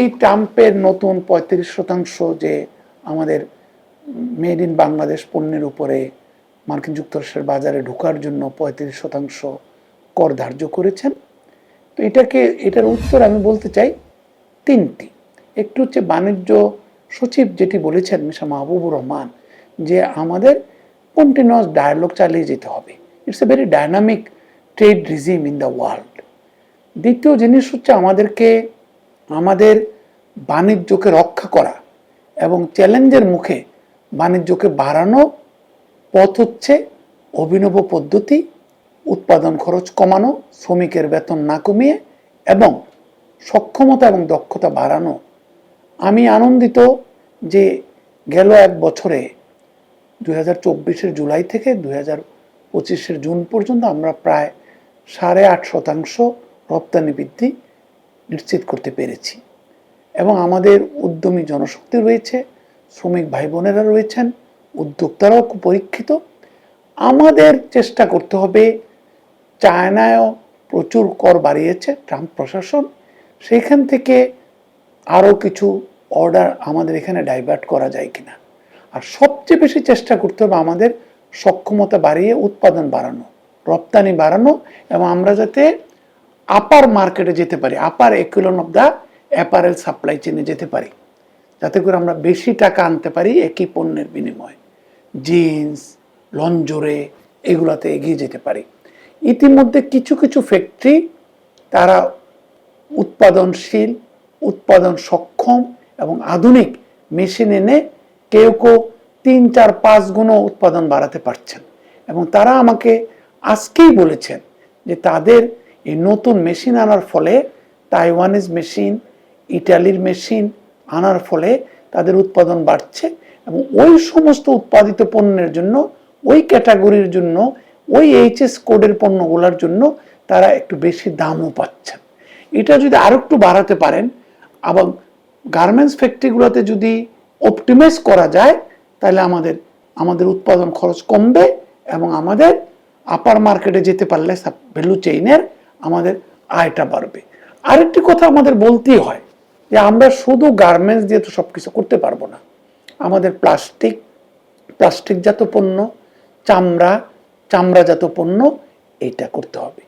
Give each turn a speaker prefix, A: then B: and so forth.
A: এই ট্রাম্পের নতুন পঁয়ত্রিশ শতাংশ যে আমাদের মেড ইন বাংলাদেশ পণ্যের উপরে মার্কিন যুক্তরাষ্ট্রের বাজারে ঢোকার জন্য পঁয়ত্রিশ শতাংশ কর ধার্য করেছেন, তো এটাকে, এটার উত্তর আমি বলতে চাই তিনটি। একটু হচ্ছে বাণিজ্য সচিব যেটি বলেছেন মিশা মাহবুবুর রহমান যে আমাদের কন্টিনিউয়াস ডায়ালগ চালিয়ে যেতে হবে। It's a very dynamic trade regime in the world দ্বিতীয় জিনিস হচ্ছে আমাদেরকে আমাদের বাণিজ্যকে রক্ষা করা এবং চ্যালেঞ্জের মুখে বাণিজ্যকে বাড়ানো পথ হচ্ছে অভিনব পদ্ধতি, উৎপাদন খরচ কমানো, শ্রমিকের বেতন না কমিয়ে এবং সক্ষমতা এবং দক্ষতা বাড়ানো। আমি আনন্দিত যে গেল এক বছরে দু হাজার জুলাই থেকে দু হাজার জুন পর্যন্ত আমরা প্রায় সাড়ে আট শতাংশ রপ্তানি বৃদ্ধি নিশ্চিত করতে পেরেছি। এবং আমাদের উদ্যমী জনশক্তি রয়েছে, শ্রমিক ভাই বোনেরা রয়েছেন, উদ্যোক্তারাও পরীক্ষিত। আমাদের চেষ্টা করতে হবে, চায়নায়ও প্রচুর কর বাড়িয়েছে ট্রাম্প প্রশাসন। সেইখান থেকে আরও কিছু অর্ডার আমাদের এখানে ডাইভার্ট করা যায় কিনা। আর সবচেয়ে বেশি চেষ্টা করতে হবে আমাদের সক্ষমতা বাড়িয়ে উৎপাদন বাড়ানো, রপ্তানি বাড়ানো এবং আমরা যাতে আপার মার্কেটে যেতে পারি upper echelon of the apparel supply চেনে যেতে পারি। যাতে করে আমরা বেশি টাকা আনতে পারি একই পণ্যের বিনিময়ে। জিন্স লঞ্জরে এগুলাতে এগিয়ে যেতে পারি। ইতিমধ্যে কিছু কিছু ফ্যাক্টরি তারা উৎপাদনশীল, উৎপাদন সক্ষম এবং আধুনিক মেশিন এনে কেউ কেউ তিন, চার, পাঁচ গুণও উৎপাদন বাড়াতে পারছেন। এবং তারা আমাকে আজকেই বলেছেন যে তাদের এই নতুন মেশিন আনার ফলে তাইওয়ানিজ মেশিন ইটালির মেশিন আনার ফলে তাদের উৎপাদন বাড়ছে এবং ওই সমস্ত উৎপাদিত পণ্যের জন্য, ওই ক্যাটাগরির জন্য, ওই এইচএস কোডের পণ্যগুলোর জন্য তারা একটু বেশি দামও পাচ্ছেন। এটা যদি আরও একটু বাড়াতে পারেন, এবং গার্মেন্টস ফ্যাক্টরিগুলোতে যদি অপটিমাইজ করা যায়, তাহলে আমাদের আমাদের উৎপাদন খরচ কমবে এবং আমাদের আপার মার্কেটে যেতে পারলে ভ্যালু চেইনের আমাদের আয়টা বাড়বে। আরেকটি কথা আমাদের বলতেই হয় যে আমরা শুধু গার্মেন্টস দিয়ে তো সব কিছু করতে পারব না। আমাদের প্লাস্টিক প্লাস্টিকজাত পণ্য, চামড়া, চামড়াজাত পণ্য, এটা করতে হবে।